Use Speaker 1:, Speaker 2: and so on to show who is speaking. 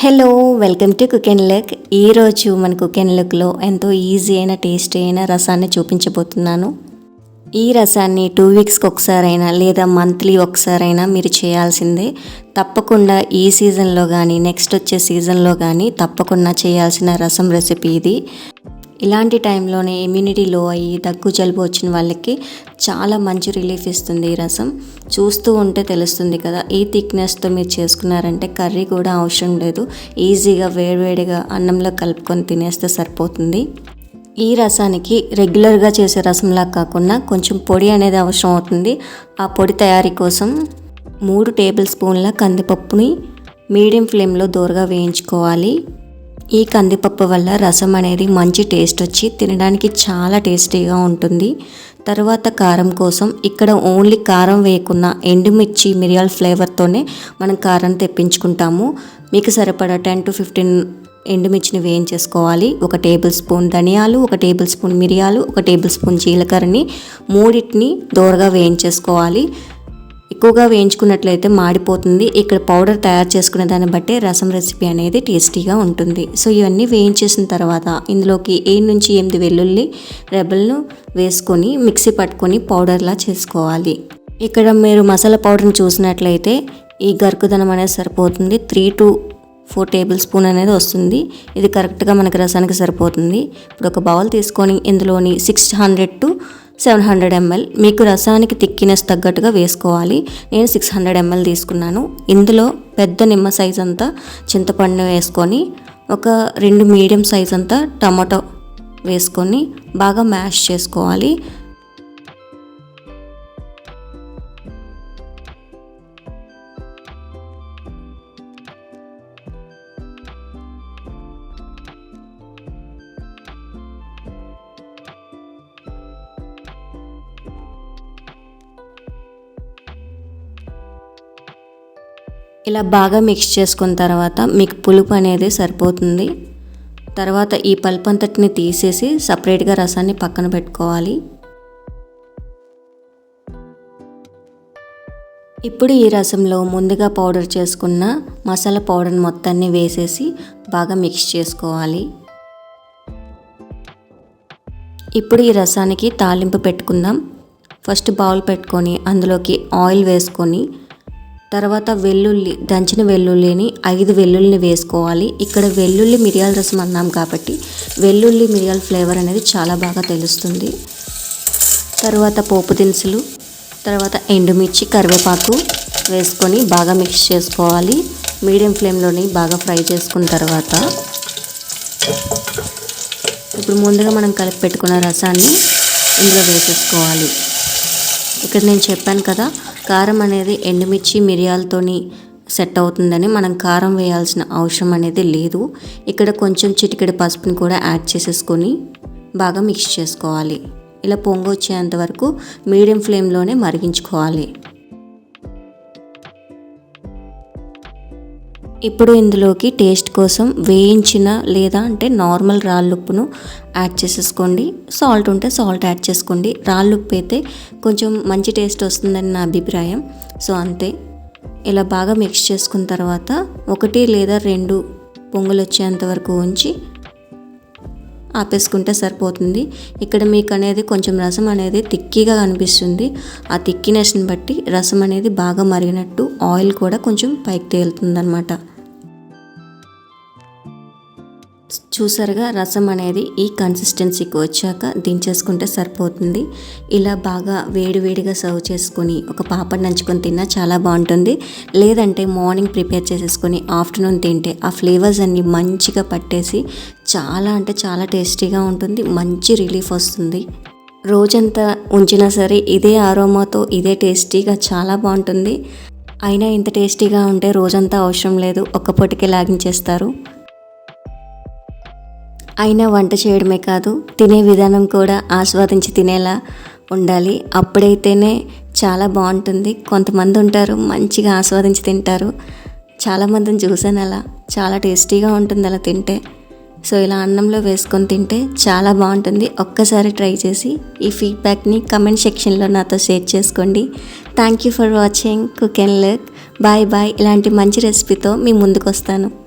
Speaker 1: Hello welcome to cook and luck ఈరోజు మన cook and లక్లో ఎంతో ఈజీ అయిన టేస్టీ అయిన రసాన్ని చూపించబోతున్నాను. ఈ రసాన్ని టూ వీక్స్కి ఒకసారైనా లేదా మంత్లీ ఒకసారైనా మీరు చేయాల్సిందే. తప్పకుండా ఈ సీజన్లో కానీ నెక్స్ట్ వచ్చే సీజన్లో కానీ తప్పకుండా చేయాల్సిన రసం రెసిపీ ఇది. ఇలాంటి టైంలోనే ఇమ్యూనిటీ లో అయ్యి దగ్గు జలుబు వచ్చిన వాళ్ళకి చాలా మంచి రిలీఫ్ ఇస్తుంది ఈ రసం. చూస్తూ ఉంటే తెలుస్తుంది కదా ఈ థిక్నెస్తో మీరు చేసుకున్నారంటే కర్రీ కూడా అవసరం లేదు. ఈజీగా వేడివేడిగా అన్నంలో కలుపుకొని తినేస్తే సరిపోతుంది. ఈ రసానికి రెగ్యులర్గా చేసే రసంలా కాకుండా కొంచెం పొడి అనేది అవసరం అవుతుంది. ఆ పొడి తయారీ కోసం మూడు టేబుల్ స్పూన్ల కందిపప్పుని మీడియం ఫ్లేమ్లో దూరగా వేయించుకోవాలి. ఈ కందిపప్పు వల్ల రసం అనేది మంచి టేస్ట్ వచ్చి తినడానికి చాలా టేస్టీగా ఉంటుంది. తర్వాత కారం కోసం ఇక్కడ ఓన్లీ కారం వేయకుండా ఎండుమిర్చి మిరియాల ఫ్లేవర్తోనే మనం కారం తెప్పించుకుంటాము. మీకు సరిపడా టెన్ టు ఫిఫ్టీన్ ఎండుమిర్చిని వేయించేసుకోవాలి. ఒక టేబుల్ స్పూన్ ధనియాలు ఒక టేబుల్ స్పూన్ మిరియాలు ఒక టేబుల్ స్పూన్ జీలకర్రని మూడింటిని దోరగా వేయించేసుకోవాలి. ఎక్కువగా వేయించుకున్నట్లయితే మాడిపోతుంది. ఇక్కడ పౌడర్ తయారు చేసుకునే దాన్ని బట్టి రసం రెసిపీ అనేది టేస్టీగా ఉంటుంది. సో ఇవన్నీ వేయించేసిన తర్వాత ఇందులోకి ఏడు నుంచి ఎనిమిది వెల్లుల్లి రెబ్బలను వేసుకొని మిక్సీ పట్టుకొని పౌడర్లా చేసుకోవాలి. ఇక్కడ మీరు మసాలా పౌడర్ని చూసినట్లయితే ఈ గరుకుదనం అనేది సరిపోతుంది. Three to four tablespoon అనేది వస్తుంది. ఇది కరెక్ట్గా మనకి రసానికి సరిపోతుంది. ఇప్పుడు ఒక బౌల్ తీసుకొని ఇందులోని six hundred to seven hundred ML. మీకు రసానికి థిక్కినెస్ తగ్గట్టుగా వేసుకోవాలి. నేను సిక్స్ హండ్రెడ్ ఎంఎల్ తీసుకున్నాను. ఇందులో పెద్ద నిమ్మ సైజ్ అంతా చింతపండు వేసుకొని ఒక రెండు మీడియం సైజ్ అంతా టమాటో వేసుకొని బాగా మ్యాష్ చేసుకోవాలి. ఇలా బాగా మిక్స్ చేసుకున్న తర్వాత మీకు పులుపు అనేది సరిపోతుంది. తర్వాత ఈ పల్పు అంతటిని తీసేసి సపరేట్గా రసాన్ని పక్కన పెట్టుకోవాలి. ఇప్పుడు ఈ రసంలో ముందుగా పౌడర్ చేసుకున్న మసాలా పౌడర్ మొత్తాన్ని వేసేసి బాగా మిక్స్ చేసుకోవాలి. ఇప్పుడు ఈ రసానికి తాలింపు పెట్టుకుందాం. ఫస్ట్ బౌల్ పెట్టుకొని అందులోకి ఆయిల్ వేసుకొని తర్వాత వెల్లుల్లి దంచిన వెల్లుల్లిని ఐదు వెల్లుల్లిని వేసుకోవాలి. ఇక్కడ వెల్లుల్లి మిరియాల రసం అన్నాం కాబట్టి వెల్లుల్లి మిరియాల ఫ్లేవర్ అనేది చాలా బాగా తెలుస్తుంది. తర్వాత పోపు దినుసులు తర్వాత ఎండుమిర్చి కరివేపాకు వేసుకొని బాగా మిక్స్ చేసుకోవాలి. మీడియం ఫ్లేమ్లోని బాగా ఫ్రై చేసుకున్న తర్వాత ఇప్పుడు ముందుగా మనం కలిపి పెట్టుకున్న రసాన్ని ఇందులో వేసేసుకోవాలి. ఇక్కడ నేను చెప్పాను కదా కారం అనేది ఎండుమిర్చి మిరియాలతోని సెట్ అవుతుందని మనం కారం వేయాల్సిన అవసరం అనేది లేదు. ఇక్కడ కొంచెం చిటికెడు పసుపుని కూడా యాడ్ చేసేసుకొని బాగా మిక్స్ చేసుకోవాలి. ఇలా పొంగు వచ్చేంత వరకు మీడియం ఫ్లేమ్లోనే మరిగించుకోవాలి. ఇప్పుడు ఇందులోకి టేస్ట్ కోసం వేయించిన లేదా అంటే నార్మల్ రాళ్ళుప్పును యాడ్ చేసేసుకోండి. సాల్ట్ ఉంటే సాల్ట్ యాడ్ చేసుకోండి. రాళ్ళుప్పు అయితే కొంచెం మంచి టేస్ట్ వస్తుందని నా అభిప్రాయం. సో అంతే. ఇలా బాగా మిక్స్ చేసుకున్న తర్వాత ఒకటి లేదా రెండు పొంగులు వచ్చేంత వరకు ఉంచి ఆపేసుకుంటే సరిపోతుంది. ఇక్కడ మీకు అనేది కొంచెం రసం అనేది తిక్కిగా కనిపిస్తుంది. ఆ తిక్కినెస్ని బట్టి రసం అనేది బాగా మరిగినట్టు ఆయిల్ కూడా కొంచెం పైకి తేలుతుంది అనమాట చూసారుగా రసం అనేది ఈ కన్సిస్టెన్సీకి వచ్చాక దించేసుకుంటే సరిపోతుంది. ఇలా బాగా వేడివేడిగా సర్వ్ చేసుకొని ఒక పాపడ్ నంచుకొని తిన్నా చాలా బాగుంటుంది. లేదంటే మార్నింగ్ ప్రిపేర్ చేసేసుకొని ఆఫ్టర్నూన్ తింటే ఆ ఫ్లేవర్స్ అన్ని మంచిగా పట్టేసి చాలా అంటే చాలా టేస్టీగా ఉంటుంది మంచి రిలీఫ్ వస్తుంది. రోజంతా ఉంచినా సరే ఇదే ఆరోమాతో ఇదే టేస్టీగా చాలా బాగుంటుంది. అయినా ఇంత టేస్టీగా ఉంటే రోజంతా అవసరం లేదు ఒక్క పొటికే లాగించేస్తారు. అయినా వంట చేయడమే కాదు తినే విధానం కూడా ఆస్వాదించి తినేలా ఉండాలి. అప్పుడైతేనే చాలా బాగుంటుంది. కొంతమంది ఉంటారు మంచిగా ఆస్వాదించి తింటారు. చాలామందిని చూసాను అలా. చాలా టేస్టీగా ఉంటుంది అలా తింటే. సో ఇలా అన్నంలో వేసుకొని తింటే చాలా బాగుంటుంది. ఒక్కసారి ట్రై చేసి ఈ ఫీడ్బ్యాక్ని కమెంట్ సెక్షన్లో నాతో షేర్ చేసుకోండి. Thank you for watching. Cook and luck. Bye bye. ఇలాంటి మంచి రెసిపీతో మీ ముందుకు వస్తాను